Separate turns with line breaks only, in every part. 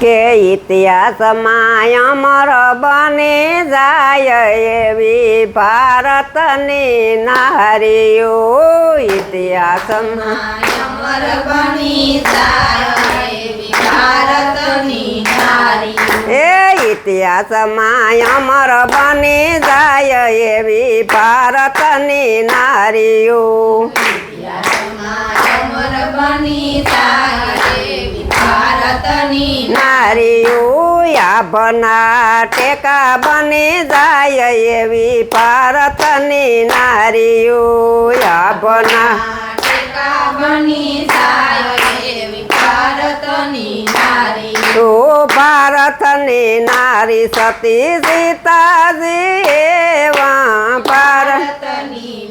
કે ઇતિહાસમાં અમર બની જાય એવી ભારતની નારીઓ. ઇતિહાસમાં
અમર બની જાય એવી ભારતની નારી
એ ઇતિહાસમાં અમર બની જાય એવી ભારતની નારીઓ.
ઇતિહાસમાં અમર બની જાય ભારતની
નારીઓ યાભના ટેકા બની જાય એવી ભારતની નારીઓ યાભના
ટેકા બની જાય એવી ભારતની નારી
તો ભારતની નારી સતી સીતાજી એવા
ભારતની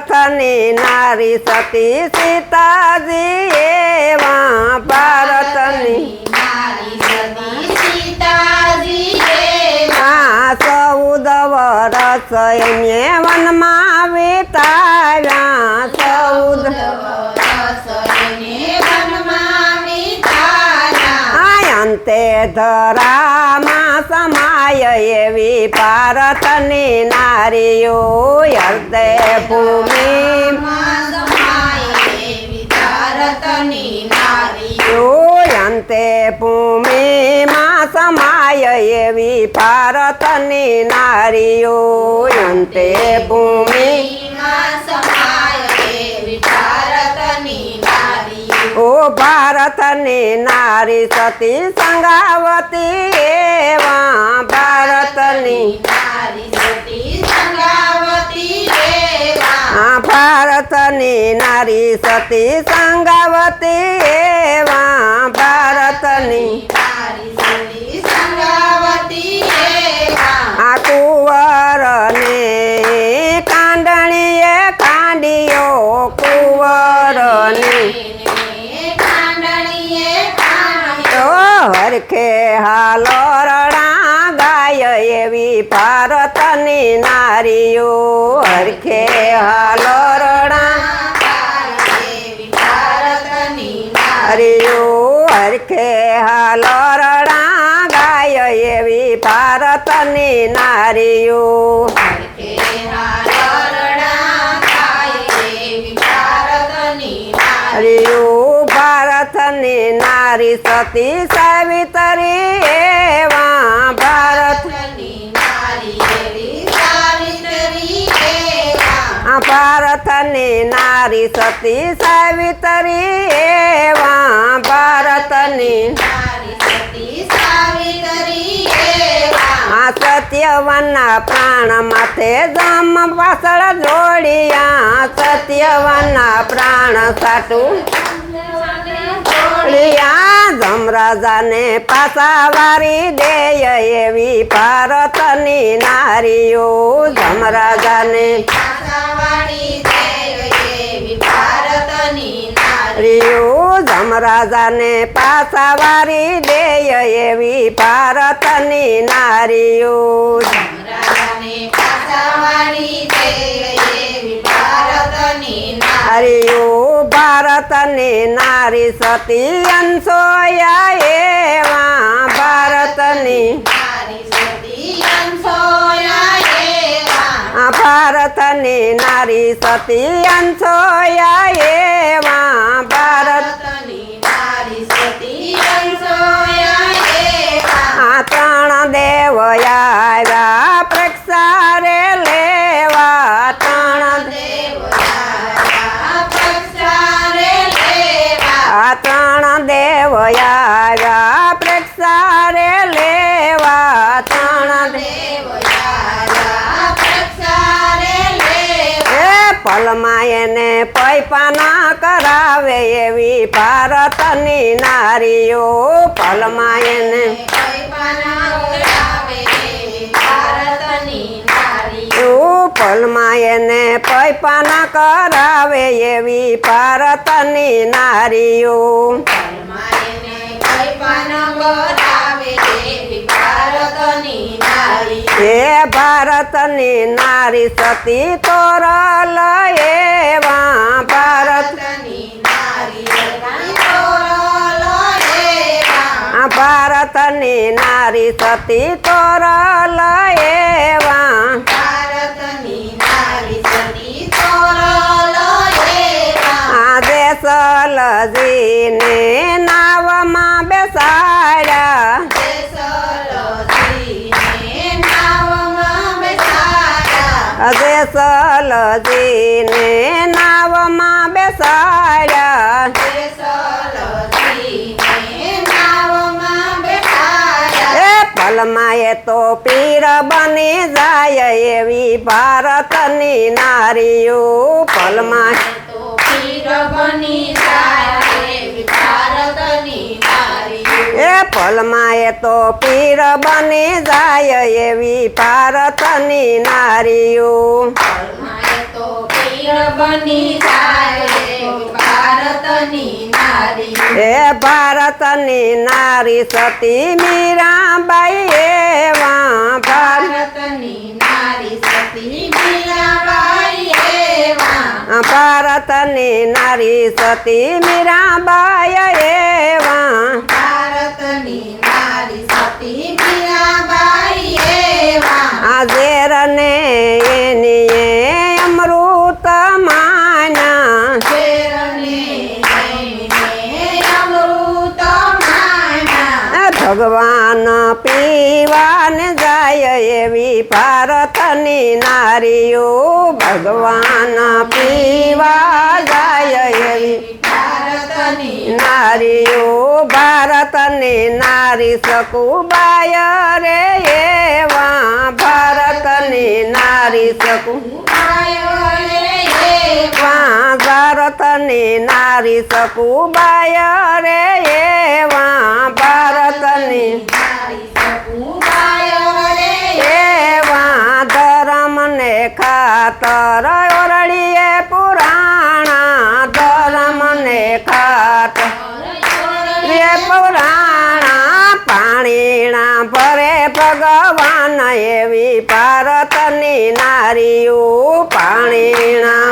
ભારતની. નારી સતી સીતાજી એવા. ભારતની ચૌદ વરસ એને અંતે ધરામાં સમાય એવી ભારતની નારીઓ અંતે ભૂમિ. અંતે ભૂમિમાં સમાય એવી ભારતની નારીઓ અંતે ભૂમિ. ભારતની નારી સતી સંગાવતી એવા ભારતની આ ભારતની નારી સતી સંગાવતી હરખે હાલો રણા ગાય એવી ભારતની નારીઓ. હરખે હાલો રણા નારીઓ. હરખે હાલો રણા ગાય એવી ભારતની નારીઓ. સતી સાવિત્રી, એવા ભારત. ભારતની નારી સતી સાવિત્રી, એવા ભારતની. સત્યવનના પ્રાણ માથે જમ પાછળ જોડિયા. સત્યવનના પ્રાણ સાટું જોડિયા જમરાજાને પાછા વારી દે એવી ભારતની નારીઓ. જમરાજાને જમરાજાને પાછા વારી દે એવી ભારતની નારીઓ. નારીઓ ભારતની નારી સતી અંશોયા એવા ભારતની ભારતની નારી સતી અંશોયા એવા એ પલમાં એને પૈપાના કરાવે એવી ભારતની નારીઓ. પલમાં એને એવું પલમાં એને પૈપાના કરાવે એવી ભારતની નારીઓ. હે ભારતની નારી સતી તોરલ એવા ભારત.
ભારતની નારી સતી તોરલ
બેસાડ્યા. આજે સલજીને નાવમાં બેસાડ્યા. એ પલમાં એ તો પીર બની જાય એવી ભારતની નારીઓ. પલમાએ
તો પીર બની જાય એવી નારીઓ
એ પલમાં એ તો પીર બની જાય એવી ભારતની નારીઓ. એ ભારતની નારી સતી મીરાબાઈ એવા ભાર
ભારતની નારી સતી મીરાબાઈ એવા
ભારતની નારી સતી મીરાબાઈ એવા
ભારતની નારી સતી મીરાબાઈ એવા
આ ઝેરને એની એ અમૃત માના ભગવાન પીવાન જાય એવી ભારતની નારીઓ ભગવાન પીવા જાય એવી નારીઓ ભારતની નારી સકુબાય રે એવા ભારતની નારી એવા ભારતની નારી સકુબાય રે એવા ભારતની. એવા ધર્મને ખાતર ઓરડીએ પુરાણા ધર્મને ખાતર રે પુરાણા પાણીના ભરે ભગવાન એવી ભારતની નારીઓ પાણીના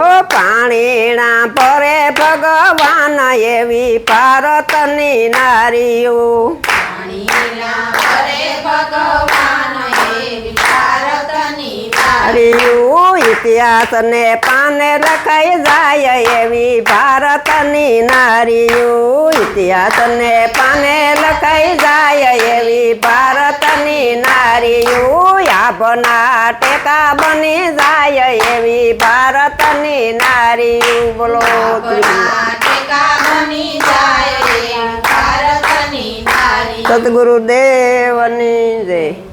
ઓ પાણીના ભરે ભગવાન એવી ભારતની નારીઓ. નારીઓ. ઇતિહાસ ને પાને લખાઈ જાય એવી ભારતની નારીઓ. ઇતિહાસ ને પાને લખાઈ જાય એવી ભારતની નારીઓ. યાભના ટેકા બની જાય એવી ભારતની નારીઓ. બોલો સદગુરુદેવની જય.